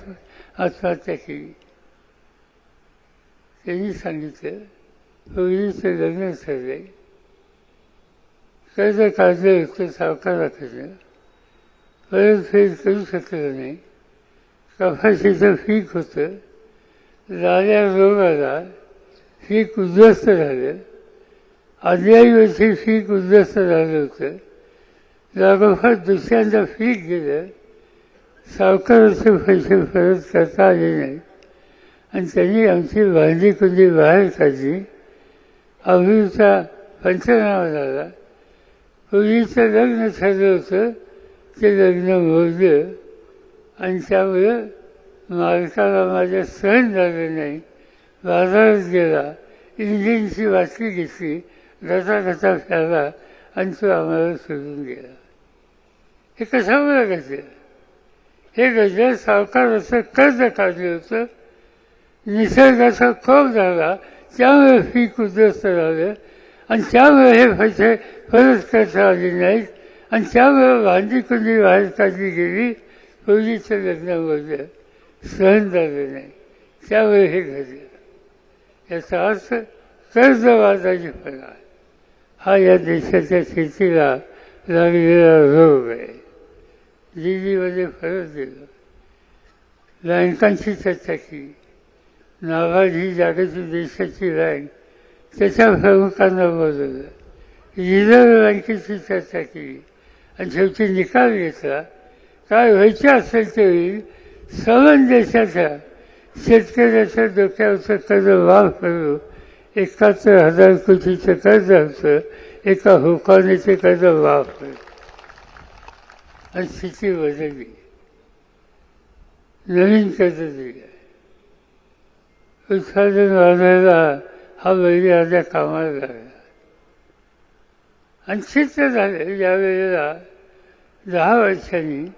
आत्म आत्महत्या केली त्यांनी सांगितलं पूर्वीचं लग्न ठरले कर्ज काढलं होतं सावकाराकडनं परतफेड करू शकलं नाही. कपाशीचं पीक होतं. लाल्या रोगाला पीक उद्ध्वस्त झालं. आदल्याही वर्षी पीक उद्ध्वस्त झालं होतं. लागोपाठ दुसऱ्यांदा पीक गेलं. सावकाराचे पैसे परत करता आले नाही. आणि त्यांनी आमची भांडी कुंडी बाहेर काढली. अभिचा पंचनामा झाला. पूर्वीचं लग्न ठरलं होतं. ते लग्न मोडलं. आणि त्यामुळं मालकाला माझ्या सहन झालं नाही. बाजारात गेला. इंजिनची बाटली घेतली. गता गता आणि तो आम्हाला सोडून गेला. हे कशामुळे घडलं? हे घडलं सावकाराचं कर्ज काढलं होतं निसर्गाचा कोप झाला त्यामुळे पीक उद्ध्वस्त झालं. आणि त्यामुळे हे पैसे परत करता आले नाहीत. आणि त्यामुळे भांडी कुंडी बाहेर काढली गेली. पूर्वीच्या लग्नामध्ये सहन झालं नाही. त्यामुळे हे घडलं. याचा अर्थ कर्जवादाचीपणा हा या देशाच्या शेतीला लागलेला रोग आहे. दिल्लीमध्ये म्हणजे फरक दिलं बँकांची चर्चा केली नाबार्ड ही जागतिक देशाची बँक त्याच्या प्रमुखांना बोलवलं. रिझर्व्ह बँकेची चर्चा केली आणि शेवटी निकाल घेतला. काय व्हायचं असेल ते होईल. देशाच्या शेतकऱ्याच्या डोक्यावरचं कर्ज माफ करू एकाहत्तर हजार कोटीचं कर्ज होतं एका हुकानेचे कर्ज माफ करू आणि स्थिती बदलली नवीन पद्धती. उत्पादन वाढायला हा बैल आता कामाला लागला. आणि सिद्ध झालं. ज्या वेळेला दहा वर्षांनी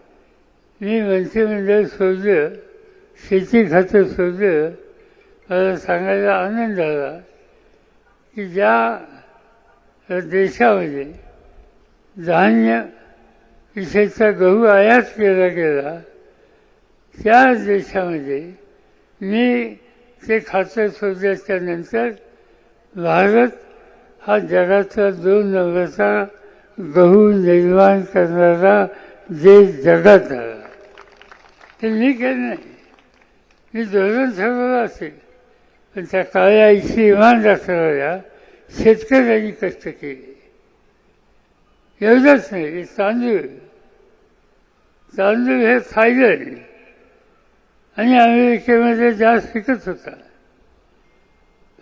मी मंत्रिमंडळ सोडलं शेती खातं सोडलं. मला सांगायला आनंद झाला की ज्या देशामध्ये धान्य विशेषतः गहू आयात केला गेला त्या देशामध्ये मी ते खातं सोडल्याच्या नंतर भारत हा जगाचा दोन नंबरचा गहू निर्माण करणारा देश जगात आला. ते मी काही नाही. मी धोरण ठरवलं असेल पण त्या काळ्या आईची इमान दाखवणाऱ्या शेतकऱ्यांनी कष्ट केले. एवढंच नाही तांदूळ. तांदूळ हे थायलंड आणि अमेरिकेमध्ये जास्त पिकत होता.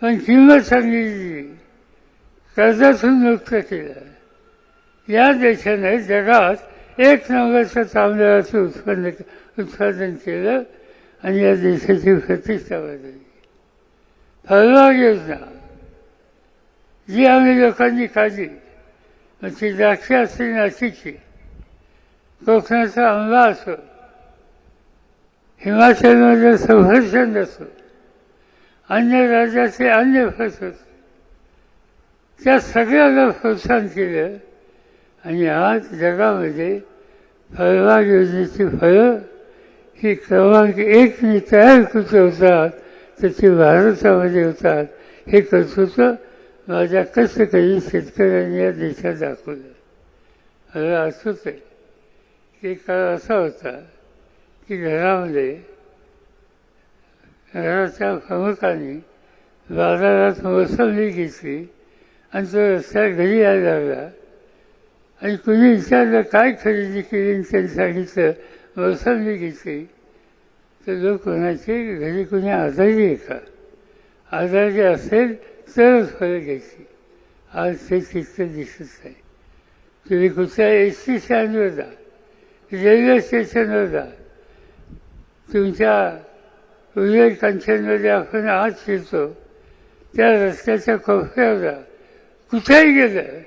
पण किंमत सांगितली. कर्जातून मुक्त केलं. या देशाने जगात एक नंबरचं तांदळाचं उत्पन्न उत्पादन केलं आणि या देशाची प्रतिष्ठा वाढली फळबाग योजना. जी आम्ही लोकांनी काढली. ती द्राक्ष असते नाशिकची कोकणाचा आंबा असो हिमाचलमध्ये सफरचंद असो अन्य राज्याचे अन्य फळ त्या सगळ्याला प्रोत्साहन केलं आणि आज जगामध्ये फळबाग योजनेची फळं ही क्रमांक एकने तयार कुठे होतात त्याची भारतामध्ये होतात. हे कर्तृत्व माझ्या कसं काही शेतकऱ्यांनी या देशात दाखवलं? मला असंच आहे. की काळ असा होता की घरामध्ये घराच्या प्रमुखांनी बाजारात मोसंबी घेतली आणि तो रस्त्यात घरी यायला लागला. आणि कुणी विचारलं काय खरेदी केली? आणि त्यांनी सांगितलं मोसंबी घेतली तर लोक कोणाचे घरी कुणी आजारी आहे का? आजारी असेल तरच फळं घ्यायची आज ते चित्र दिसत नाही तुम्ही कुठल्या एस टी स्टँडवर जा। रेल्वे स्टेशनवर हो जा। तुमच्या उदय कंचनमध्ये आपण आज फिरतो त्या रस्त्याच्या कोपऱ्यावर जा। कुठेही गेलं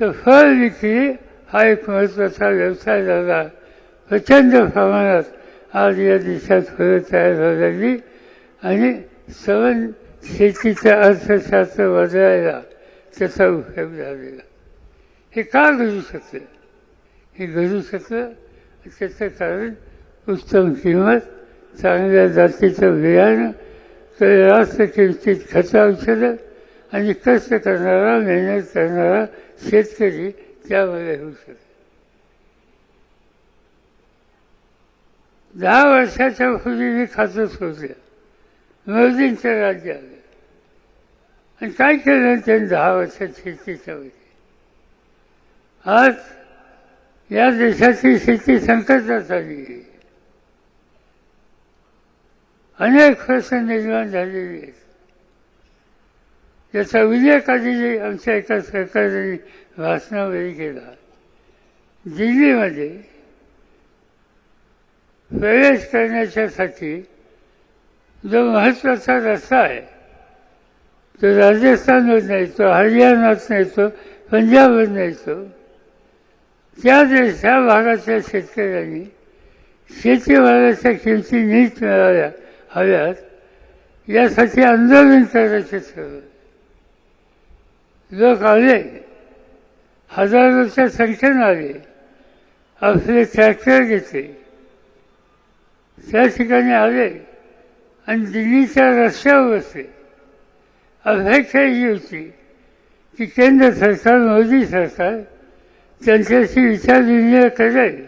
तर फळ विक्री हा एक महत्त्वाचा व्यवसाय झाला। प्रचंड प्रमाणात आज या देशात फळं तयार व्हायला लागली आणि सवन शेतीचं अर्थशास्त्र बदलायला त्याचा उपयोग झालेला. हे का घडू शकलं? हे घडू शकलं? त्याचं कारण उत्तम किंमत चांगल्या जातीचं बियाणं तर रास्त किमतीत खतं औषधं आणि कष्ट करणारा मेहनत करणारा शेतकरी त्यामध्ये होऊ शकतो. दहा वर्षाच्या पूर्वी मी खातं सोडलं. मोदींचं राज्य आलं आणि काय केलं त्यांनी दहा वर्षात शेतीच्या मध्ये आज या देशाची शेती संकटात आली अनेक प्रश्न निर्माण झालेले आहेत. त्याचा उल्लेख आधी आमच्या एका सरकारने भाषणामध्ये केला. दिल्लीमध्ये प्रवेश करण्याच्यासाठी जो महत्त्वाचा रस्ता आहे तो राजस्थानमधून येतो हरियाणातून येतो पंजाबमधून येतो त्या देश त्या भागातल्या शेतकऱ्यांनी शेतीमालाच्या किमती नीट मिळाव्या हव्यात यासाठी आंदोलन करायचे ठरवलं लोक आले हजारोच्या संख्येनं आले आपले ट्रॅक्टर घेतले. त्या ठिकाणी आले. आणि दिल्लीच्या रस्त्यावर बसले अपेक्षा होती. की केंद्र सरकार मोदी सरकार त्यांच्याशी विचारविनिमय करेल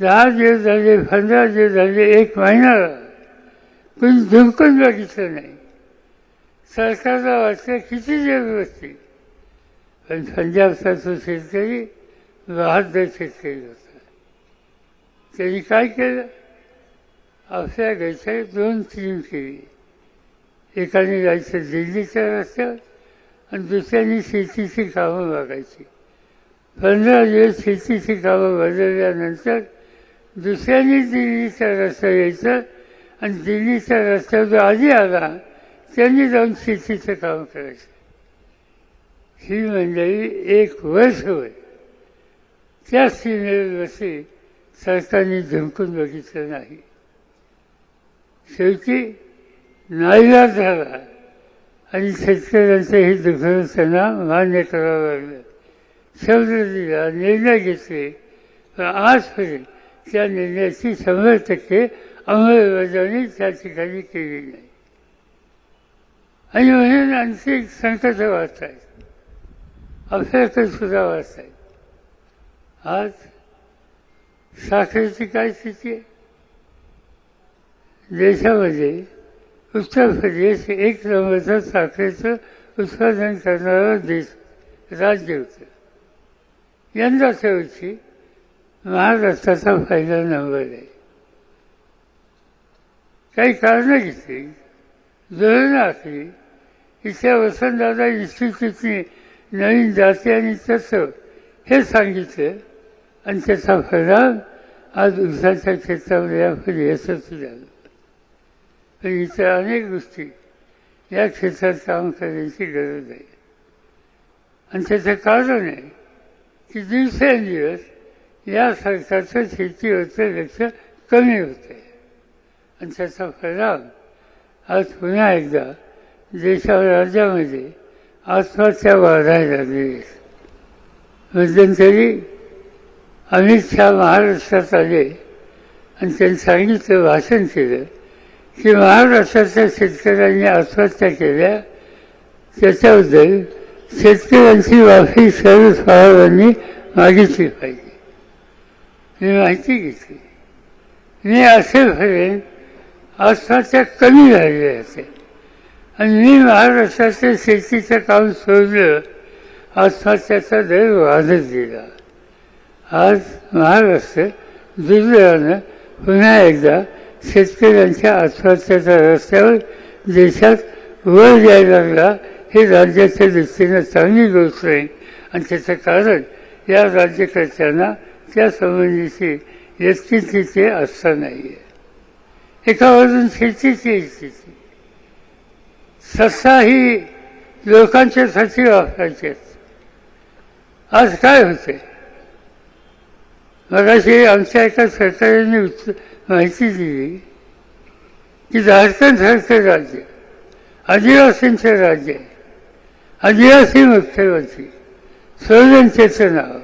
दहा दिवस झाले पंधरा दिवस झाले एक महिना कोणी झुंकून बघितलं नाही. सरकारला वाटतं किती दिवस बसतील. पण पंजाबचा तो शेतकरी बहादर शेतकरी होता. त्यांनी काय केलं? आपल्या घरच्या दोन टीम केली एकाने जायचं दिल्लीच्या रस्त्यावर आणि दुसऱ्याने शेतीची कामं बघायची. पंधरा दिवस शेतीची कामं बदलल्यानंतर दुसऱ्याने दिल्लीच्या रस्ता यायचं आणि दिल्लीच्या रस्त्यावर जो आधी आला त्यांनी जाऊन शेतीचं काम करायचं. ही मंडळी एक वर्ष होय. त्या सीमेवर बसली सरकारने झुंकून बघितलं नाही. शेवटी नाईलाज झाला. आणि शेतकऱ्यांचं हे दुखणं त्यांना मान्य करावं लागलं. शब्द दिला निर्णय घेतले. पण आजपर्यंत त्या निर्णयाची शंभर टक्के अंमलबजावणी त्या ठिकाणी केली नाही. आणि म्हणून आणखी एक संकट वाचत आहेत. आपल्याकडे सुद्धा वाचत आहेत. आज साखरेची काय स्थिती आहे? देशामध्ये उत्तर प्रदेश एक नंबरचं साखरेचं उत्पादन करणारा देश राज्य होतं. यंदाच्या वर्षी महाराष्ट्राचा पहिला नंबर आहे. काही कारणं घेतली. धोरणं आखली. इथल्या वसंतदादा इन्स्टिट्यूटने नवीन जाती आणि तत्व हे सांगितलं आणि त्याचा परिणाम आज उसाच्या क्षेत्रामध्ये आपण यशस्वी झालं पण इतर अनेक गोष्टी या क्षेत्रात काम करण्याची गरज आहे. आणि त्याचं कारण आहे की दिवसेंदिवस या सरकारचं शेतीवरचं लक्ष कमी होत. आहे आणि त्याचा परिणाम आज पुन्हा एकदा देशावर राज्यामध्ये आत्महत्या वाढायला लागली मध्यंतरी अमित शहा महाराष्ट्रात आले आणि त्यांनी सांगितलं भाषण केलं की महाराष्ट्राच्या शेतकऱ्यांनी आत्महत्या केल्या त्याच्याबद्दल शेतकऱ्यांची माफी शरद पवारांनी मागितली पाहिजे. मी माहिती घेतली. मी असे भरेन आत्महत्या कमी झालेल्या होत्या आणि मी महाराष्ट्राच्या शेतीचं काम सोडलं आत्महत्याचा दर वाढत गेला. आज महाराष्ट्र दुर्दैवानं पुन्हा एकदा शेतकऱ्यांच्या आत्महत्याच्या रस्त्यावर देशात वर यायला लागला हे राज्याच्या दृष्टीनं चांगली गोष्ट आहे. आणि त्याचं कारण या राज्यकर्त्यांना त्या संबंधीची व्यक्तित्वाचे आस्था नाही आहे एका बाजून शेतीची स्थिती. सत्ता ही लोकांच्यासाठी वापरायची आज काय होते मगाशी आमच्या एका सरकाराने माहिती दिली की झारखंडसारखं राज्य आदिवासींचं राज्य आहे आदिवासी मुख्यमंत्री त्याचं नाव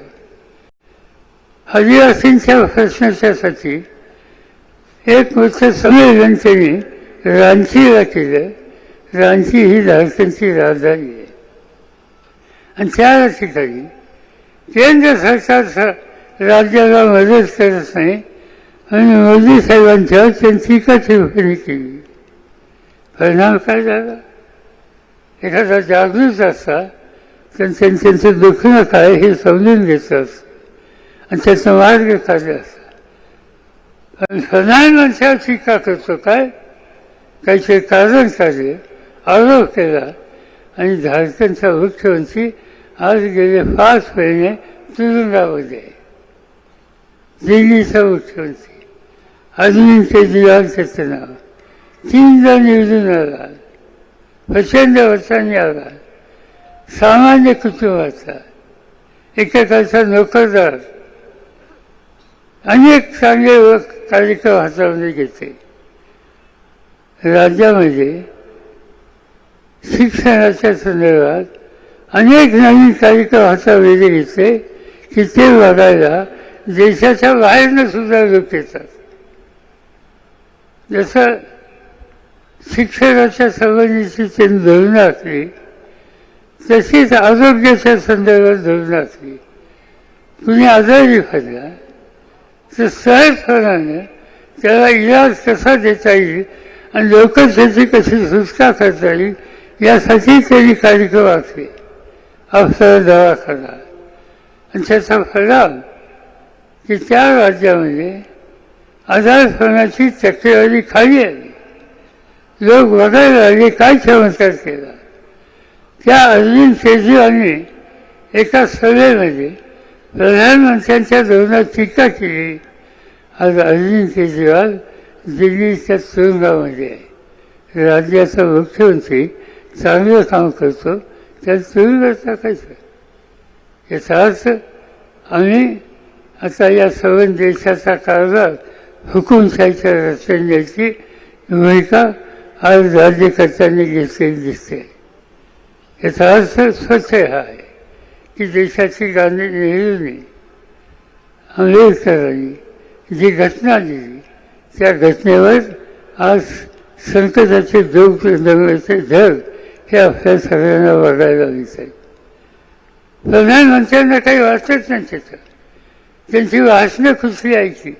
आदिवासींच्या प्रश्नाच्यासाठी एक मोठं संमेलन त्यांनी रांचीला केलं. रांची ही झारखंडची राजधानी आहे. आणि त्या ठिकाणी केंद्र सरकार राज्याला मदत करत नाही आणि मोदी साहेबांच्या त्यांची का टिप्पणी केली. परिणाम काय झाला? एखादा जागृत असता तर त्यां- त्यांचं दुखणं काय हे समजून घेतलं असतं आणि त्याचा मार्ग काढला असता पण प्रधानमंत्र्यावर टीका करतो काय? त्याचे कारण काढले आरोप केला. आणि झारखंडचा मुख्यमंत्री आज गेले पाच महिने तुरुंगामध्ये. दिल्लीचा मुख्यमंत्री. अजून केजरीवाल त्याचं नाव तीनदा निवडून आला. प्रचंड वर्षांनी आला. सामान्य कुटुंबाचा एकेकाचा नोकरदार. अनेक चांगले व कार्यक्रम हातामध्ये घेते. राज्यामध्ये शिक्षणाच्या संदर्भात अनेक नवीन कार्यक्रम हातामध्ये घेतले की ते बघायला देशाच्या बाहेरनं सुद्धा लोक येतात. जसं शिक्षणाच्या संबंधीची त्यांनी धोरणं असली तशीच आरोग्याच्या संदर्भात धोरणं असली तुम्ही आजारी पडला तर सहजपणानं त्याला इलाज कसा देता येईल आणि लवकर त्याची कशी सुटका करता येईल यासाठी त्यांनी कार्यक्रम आखले अफसर दवाखाना. आणि त्याचा परिणाम की त्या राज्यामध्ये आजारपणाची टक्केवारी खाली आली. लोक बघायला लागले काय चमत्कार केला? त्या अरविंद केजरीवालने एका सभेमध्ये प्रधानमंत्र्यांच्या धोरणात टीका केली. आज अरविंद केजरीवाल दिल्लीच्या तुरुंगामध्ये आहे. राज्याचा मुख्यमंत्री चांगलं काम करतो त्या तुरुंगात टाकायचं. याचा अर्थ आम्ही आता या सर्व देशाचा कारभार हुकुमशाहीच्या रचनेची भूमिका आज राज्यकर्त्यांनी घेतलेली दिसते याचा अर्थ स्वच्छ हा आहे की देशाची गांधी नेहरूंनी आंबेडकरांनी जी घटना दिली त्या घटनेवर आज संकटाचे दुःख नव्याचे ढग हे आपल्या सगळ्यांना बघायला दिसत प्रधानमंत्र्यांना काही वाचत नाही त्याचं त्यांची वाचणं कुठली ऐकली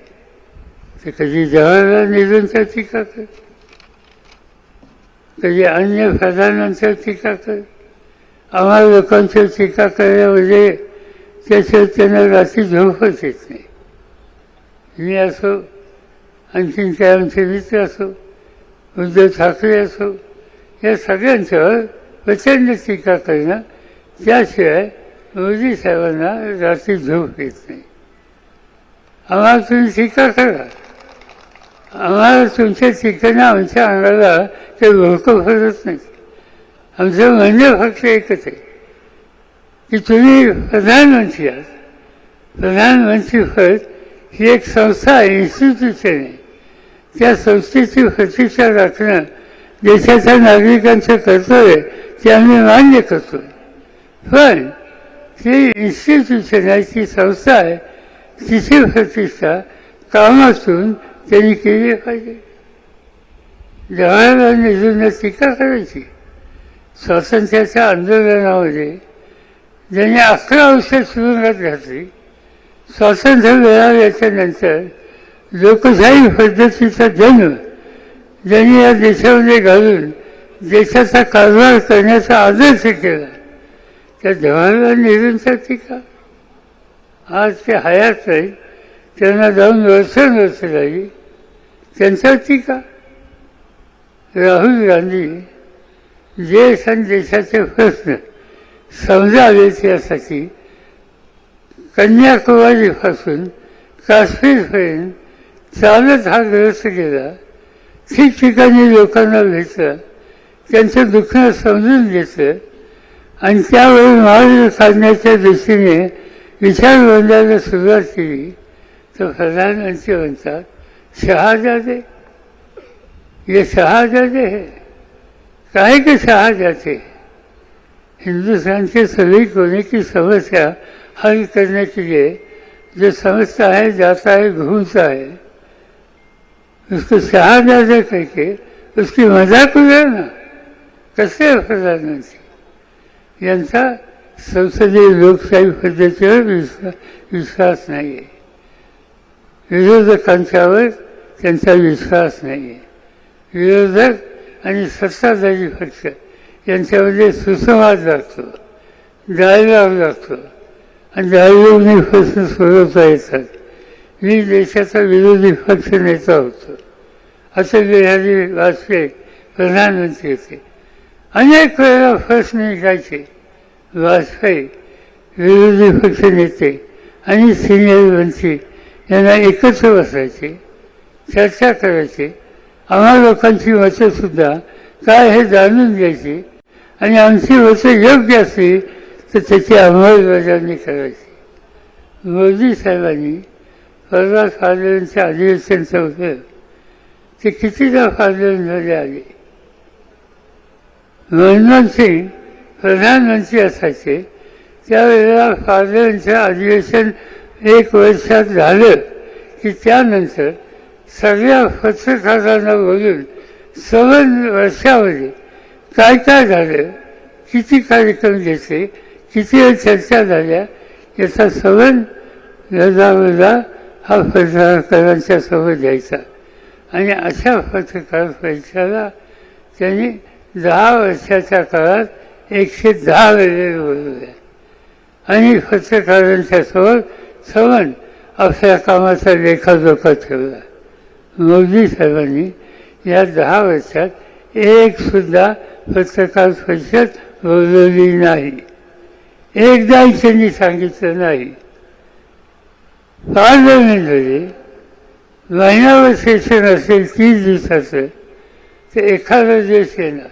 ते कधी जवाहरलाल नेहरूंचा टीका कर कधी अन्य प्रधानमंत्र्यावर टीका कर आम्हाला लोकांची टीका करण्यामध्ये म्हणजे त्याच्यावर त्यांना रात्री झोपच येत नाही. मी असो आणखीन काय आमचे मित्र असो उद्धव ठाकरे असो या सगळ्यांच्यावर प्रचंड टीका करणं त्याशिवाय मोदी साहेबांना रात्री झोप येत नाही. आम्हाला तुम्ही टीका करा. आम्हाला तुमच्या ठिकाणी आमच्या अंगाला ते लोक भरत नाही आमचं म्हणणं फक्त एकच आहे की तुम्ही प्रधानमंत्री आहात. प्रधानमंत्री पद ही एक संस्था आहे इन्स्टिट्यूशन आहे. त्या संस्थेची प्रतिष्ठा राखणं देशाच्या नागरिकांचं कर्तव्य ते आम्ही मान्य करतो पण ती इन्स्टिट्यूशन आहे ती संस्था आहे तिची प्रतिष्ठा कामातून त्यांनी केली पाहिजे. जवाहरलाल नेहरूंना टीका करायची. स्वातंत्र्याच्या आंदोलनामध्ये ज्यांनी अकरा वर्ष तुरुंगात घातली स्वातंत्र्य मिळाल्याच्या नंतर लोकशाही पद्धतीचा जन्म ज्यांनी या देशामध्ये घालून देशाचा कारभार करण्याचा आदर्श केला त्या जवाहरलाल नेहरूंचा टीका. आज ते हयात नाही त्यांना जाऊन वर्षानुवर्ष लागली त्यांचा टीका. राहुल गांधी देश आणि देशाचे प्रश्न समजावेत यासाठी कन्याकुमारीपासून काश्मीरपर्यंत चालत हा ग्रस्त गेला. ठिकठिकाणी लोकांना भेटलं. त्यांचं दुःख समजून घेतलं. आणि त्यावेळी महावीर काढण्याच्या दृष्टीने विचारबंधाला सुरुवात केली. तर प्रधानमंत्री म्हणतात शहाजादे। ये शहाजादे है। काहे के शहाजादे? हिंदुस्तान के सभी कोने की समस्या हल करने के लिए जो समझता है जाता है घूमता है उसको शहाजादे करके उसकी मजाक उडा ना कसे प्रधानमंत्री यांचा संसदीय लोकशाही पद्धतीवर विश्वास विश्वास नाही आहे विरोधकांच्यावर त्यांचा विश्वास नाही आहे विरोधक आणि सत्ताधारी पक्ष यांच्यामध्ये सुसंवाद लागतो डायलॉग लागतो आणि डायलॉगने प्रश्न सोडवता येतात मी देशाचा विरोधी पक्ष नेता होतो. असं बिहारी वाजपेयी प्रधानमंत्री होते. अनेक वेळा प्रश्न निघायचे वाजपेयी विरोधी पक्ष नेते आणि सिनियर मंत्री यांना एकत्र बसायचे चर्चा करायची. आम्हा लोकांची मतं सुद्धा काय हे जाणून घ्यायची. आणि आमची मतं योग्य असली तर त्याची अंमलबजावणी करायची. मोदी साहेबांनी परवा फादरांच्या अधिवेशनचं होतं. ते कितीदा फादरांमध्ये आले. मनमोहन सिंग प्रधानमंत्री असायचे. त्यावेळेला फादरांचं अधिवेशन एक वर्षात झालं की त्यानंतर सगळ्या पत्रकारांना बोलून सवन वर्षामध्ये काय काय झालं किती कार्यक्रम घेतले किती चर्चा झाल्या याचा सवन लजावजा हा पत्रकारांच्या समोर द्यायचा. आणि अशा पत्रकार परीक्षाला त्यांनी दहा वर्षाच्या काळात एकशे दहा वेळेला बोलवल्या. आणि पत्रकारांच्या समोर सवन आपल्या कामाचा लेखाजोखा ठेवला. मोदी साहेबांनी या दहा वर्षात एक सुद्धा पत्रकार परिषद बोलवली नाही. एकदाही त्यांनी सांगितलं नाही. पार्लमेंटमध्ये म्हणजे महिनाभर सेशन असेल तीस दिवसाचं तर एखादा दिवस येणार.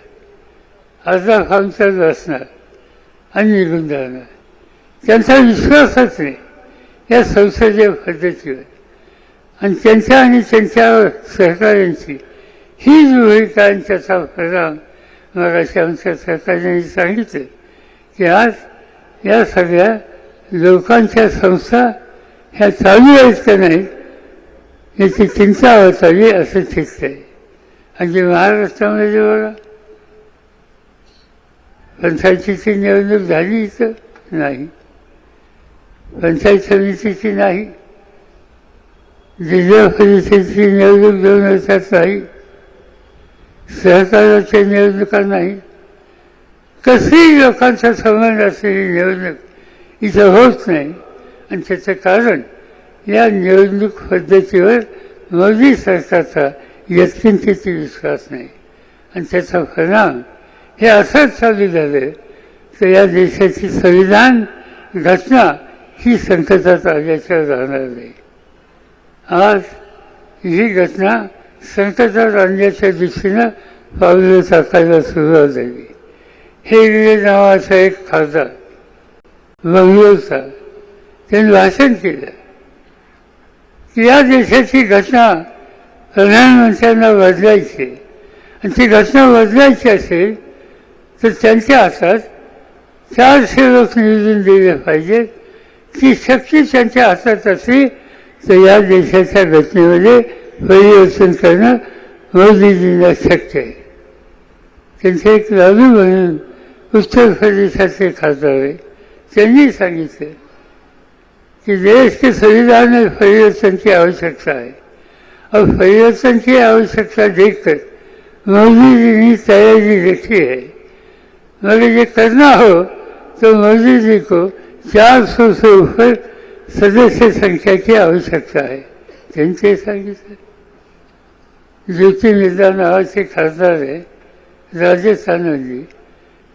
अर्धा फांगचाच असणार आणि निघून जाणार. त्यांचा विश्वासच नाही. या संसदीय पद्धतीवर आणि त्यांच्या आणि त्यांच्या सहकाऱ्यांची. ही विविधता आणि त्याचा परिणाम मराठी आमच्या सहकार्याने सांगितलं. की आज या सगळ्या लोकांच्या संस्था ह्या चालू आहेत का नाहीत याची चिंता असावी असं ठिकतंय आणि महाराष्ट्रामध्ये बघा पंचायतीची निवडणूक झाली इथं नाही. पंचायत समितीची नाही. जिल्हा परिषदेची निवडणूक दोन वर्षात नाही. सहकाराच्या निवडणुका नाही. कसेही लोकांचा संबंध असलेली निवडणूक इथं होत नाही. आणि त्याचं कारण या निवडणूक पद्धतीवर मोदी सरकारचा यत्किंचित विश्वास नाही. आणि त्याचा परिणाम हे असंच चालू झालं. तर या देशाची संविधान घटना ही संकटात आल्याच्या राहणार नाही आज ही घटना संकटात आणण्याच्या दिशेनं पावलं टाकायला सुरुवात झाली. हे नावाचा एक खासदार बंगलोरचा त्यांनी भाषण केलं. की या देशाची घटना प्रधानमंत्र्यांना बदलायची आणि ती घटना बदलायची असेल तर त्यांच्या हातात चारशे लोक निवडून दिले पाहिजेत ती शक्ती त्यांच्या हातात असली तर या देशाच्या घटनेमध्ये परिवर्तन करणं मोदीजींना शक्य आहे. त्यांचे एक लालू म्हणून उत्तर प्रदेशाचे खासदार आहे. त्यांनी सांगितलं की देश के संविधान में परिवर्तन की आवश्यकता है और परिवर्तन की आवश्यकता देखकर मोदी जी ने तैयारी रखी है मगर ये करना हो तो मोदी जी को 400 से सदस्य संख्याची आवश्यकता आहे त्यांचे सांगितलं ज्योतिर्मिदा नावाचे खासदार आहे राजस्थानजी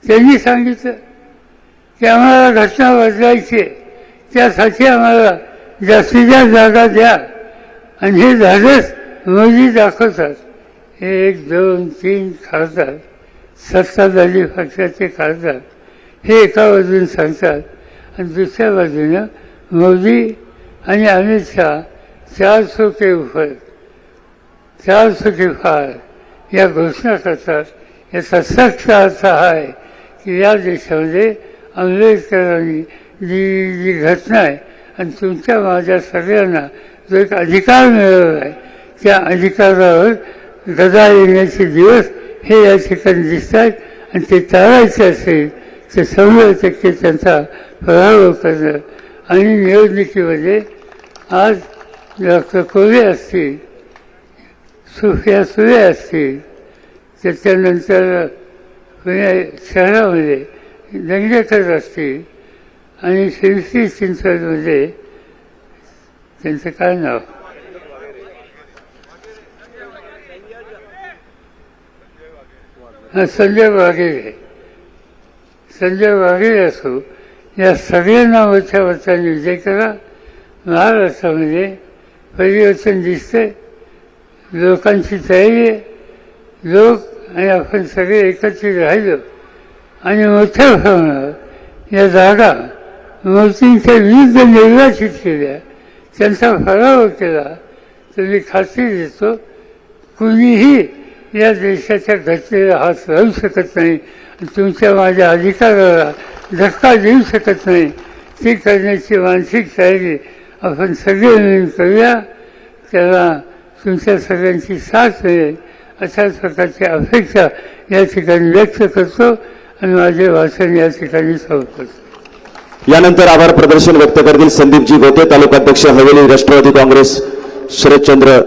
त्यांनी सांगितलं की आम्हाला घटना बदलायची आहे त्यासाठी आम्हाला जास्तीत जास्त जागा द्या? आणि हे झालंच मोदी दाखवतात एक दोन तीन खासदार सत्ताधारी पक्षाचे खासदार हे एका बाजून सांगतात आणि दुसऱ्या बाजूनं मोदी आणि अमित शहा चार सोके के चार सोके फार. या घोषणा करतात याचा सक्त अर्थ हा आहे की या देशामध्ये आंबेडकरांनी जी जी घटना आहे आणि तुमच्या माझ्या सगळ्यांना जो एक अधिकार मिळवला आहे त्या अधिकारावर गदा येण्याचे दिवस हे या ठिकाणी दिसत आहेत आणि ते टाळायचे असेल ते शंभर टक्के त्यांचा पराभव करणं आणि निवडणुकीमध्ये आज डॉक्टर कोले असतील सुफिया सुरे असतील त्याच्यानंतर पुणे शहरामध्ये दंगेकर असतील आणि शिरसी चिंचवडमध्ये त्यांचं काय नाव? हा संजय वाघेरे. संजय वाघेरे असो या सगळ्यांना मोठ्या वरचाने विजय करा. महाराष्ट्रामध्ये म्हणजे परिवर्तन दिसतंय. लोकांची तयारी आहे. लोक आणि आपण सगळे एकत्रित राहिलो आणि मोठ्या प्रमाणावर या जागा मूर्तींच्या विरुद्ध निर्वाचित केल्या. त्यांचा फराव केला. तर मी खात्री देतो. कुणीही या देशाच्या घटनेला हात राहू शकत नाही. तुमच्या माझ्या अधिकाराला धक्का देऊ शकत नाही. ती करण्याची मानसिक तयारी आपण सगळे मिळून करूया. त्याला तुमच्या सगळ्यांची साथ मिळेल. अशा प्रकारची अपेक्षा या ठिकाणी व्यक्त करतो आणि माझे भाषण या ठिकाणी संपतो यानंतर आभार प्रदर्शन व्यक्त करतील संदीपजी गोते तालुकाध्यक्ष हवेली राष्ट्रवादी काँग्रेस शरदचंद्र